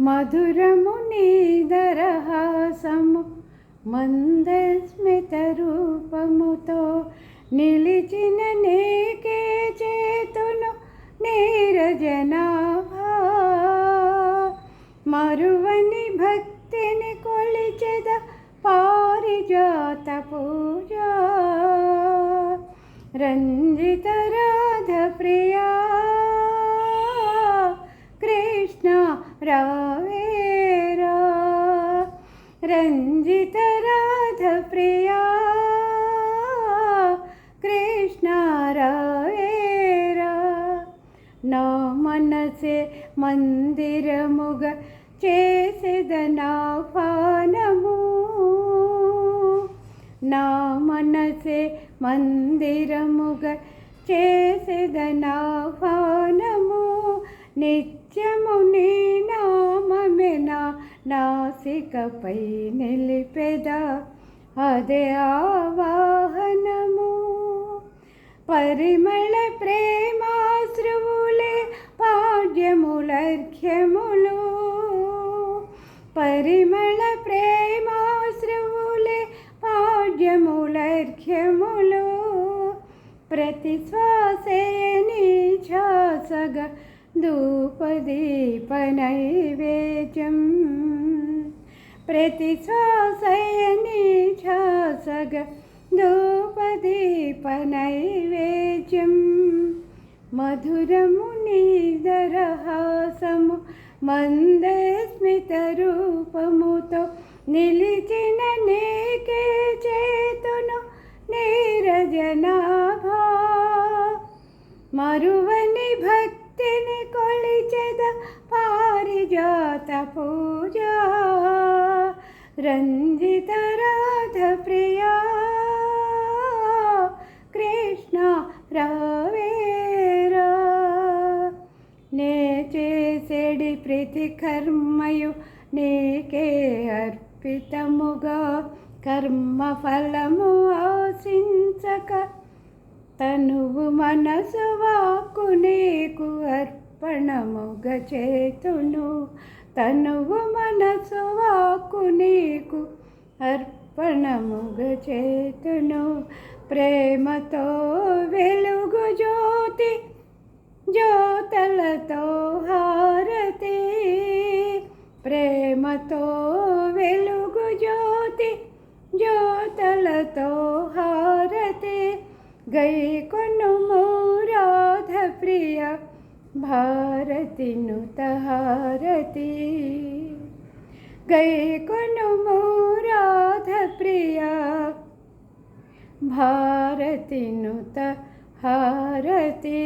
మధురము నీదరహాసము మందస్మిత రూపముతో నిలిచిన నీకే చేతును నీరజనాభా. మరువని భక్తిని కొలిచెద పారిజాత పూజ. రంజిత రాధ ప్రియా రావేరా రంజిత రాధ ప్రియా కృష్ణ రావేరా నా మనసే మందిరముగ చేసేదనాహ్వానము నా మనసే మందిరముగ చేసేదనాహ్వానము నిత్యము నీ నామమే నా నాసికపై నిలిపెద. అదే ఆవాహనము. పరిమళ ప్రేమాశ్రువులే పాడ్యములర్ఘ్యములు. పరిమళ ప్రేమాశ్రువులే పాడ్యములర్ఘ్యములు. ప్రతి శ్వాసే నీ నీఛాసగ ధూపదీప నైవేద్యం. ప్రతి శ్వాసయని నీఛాసగ ధూపదీప నైవేద్యం మధురము నీదరహాసము మందస్మిత రూపముతో నిలిచిన నీకే చేతును నీరజనాభా. మరువని భక్తిని కొలిచెద పారిజాత పూజ రంజిత రాధ ప్రియా కృష్ణ రావేరా. నే చేసేడి ప్రతి కర్మయు నీకే అర్పితముగా. కర్మ ఫలము ఆశించక తనువు మనసు వాకు నీకు అర్పణముగ చేతును. తనువు మనసు వాకు నీకు అర్పణముగ చేతును ప్రేమతో వెలుగు జ్యోతి జ్యోతలతో హారతి ప్రేమతో వెలుగు జ్యోతి జ్యోతలతో హారతి గై కొను రాధ ప్రియ భారతి నుత హారతి గై కొను రాధ ప్రియ భారతి నుత హారతి